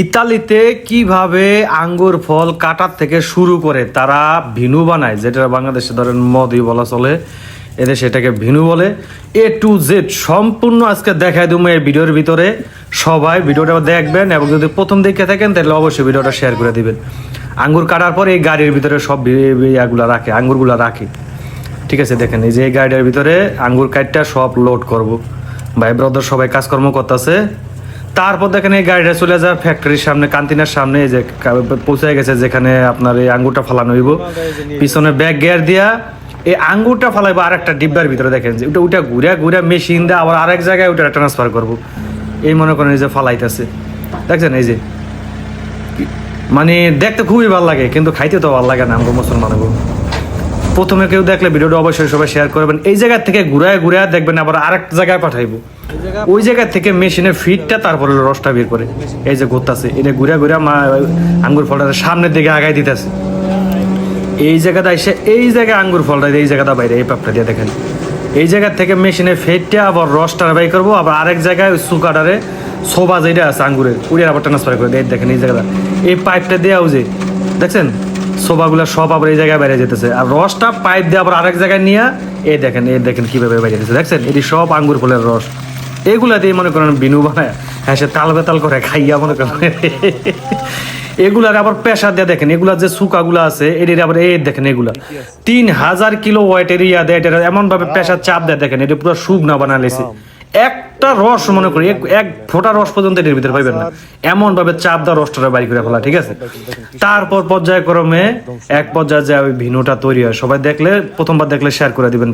ইতালিতে কীভাবে আঙ্গুর ফল কাটার থেকে শুরু করে তারা ভিনু বানায়, যেটা বাংলাদেশে ধরেন মদই বলা চলে এদের সেটাকে ভিনু বলে এ টু জেড সম্পূর্ণ আজকে দেখায় দেবো এই ভিডিওর ভিতরে। সবাই ভিডিওটা দেখবেন এবং যদি প্রথম দিকে থাকেন, তাহলে অবশ্যই ভিডিওটা শেয়ার করে দিবেন। আঙ্গুর কাটার পর এই গাড়ির ভিতরে সব ইয়াগুলা রাখে, আঙ্গুরগুলো রাখে। ঠিক আছে, দেখেন, এই যে এই গাড়িটার ভিতরে আঙ্গুর কাঠটা সব লোড করব। ভাই ব্রাদার সবাই কাজকর্ম করতেছে। তারপর দেখেন এই গাড়িটা চলে যায় ফ্যাক্টরির সামনে, কান্তিনার সামনে, এই যে পৌঁছে গেছে যেখানে আপনার এই আঙ্গুরটা ফালানো হইব। পিছনে ব্যাগ গিয়ার দিয়া এই আঙ্গুরটা ফালাইবো আর একটা ডিব্বার ভিতরে, দেখেন যে ওটা ওটা ঘুরে ঘুরে মেশিন দিয়ে আবার আরেক জায়গায় ওটা ট্রান্সফার করব। এই মনে করেন এই যে ফালাইতেছে। দেখছেন এই যে? মানে দেখতে খুবই ভালো লাগে, কিন্তু খাইতে তো ভালো লাগে না আমরা মুসলমান প্রথমে কেউ দেখলে ভিডিওটা অবশ্যই সবাই শেয়ার করবেন। এই জায়গা থেকে ঘুরায় ঘুরায় দেখবেন আবার আরেক জায়গায় পাঠাইবো। ওই জায়গা থেকে মেশিনে ফিটটা তারপরে রসটা বের করে। এই যে ঘুরতাছে, এটা ঘুরে ঘুরে মা আঙ্গুর ফলটা সামনের দিকে আগাই দিতেছে। এই জায়গাটা এসে এই জায়গায় আঙ্গুর ফলটা এই জায়গাটা বাইরে, এই পাপটা দিয়ে দেখেন। এই জায়গা থেকে মেশিনে ফেটটা আবার রসটা বাই করব, আবার আরেক জায়গায় সুকাটারে সোবা যেটা আছে আঙ্গুরের, উড়িয়ে আবার ট্রান্সফার করে দেয় দেখেন এই জায়গাটা। এই পাইপটা দেওয়া যে, দেখছেন? সোবাগুলো সব আবার এই জায়গায় বাইরে যেতেছে। আর রসটা পাইপ দিয়ে আবার আরেক জায়গায় নিয়ে, এই দেখেন এই দেখেন কীভাবে বাইরে যেতেছে, দেখছেন? এটি সব আঙ্গুর ফলের রস। এগুলা দিয়ে মনে করেন বিনু বানায় হ্যাঁ সে তাল বেতাল করে খাইয়া মনে করেন। এগুলার আবার পেশা দিয়ে দেখেন, এগুলা যে সুকাগুলো আছে এটির আবার এই দেখেন এগুলা। তিন হাজার কিলো ওয়েটের ইয়া দেয় এটা এমন ভাবে পেশার চাপ দেয় দেখেন, এটা পুরো শুকনা বানা লেছে একটা রস মনে করি, এক- ফোঁটা রস পর্যন্ত এটির ভিতরে পাইবেন না। এমন ভাবে চাপ দেওয়া রসটা বাড়ি করে ফেলা, ঠিক আছে? তারপর পর্যায়ক্রমে এক পর্যায়ে যে ভিনুটা তৈরি হয়, সবাই দেখলে, প্রথমবার দেখলে শেয়ার করে দিবেন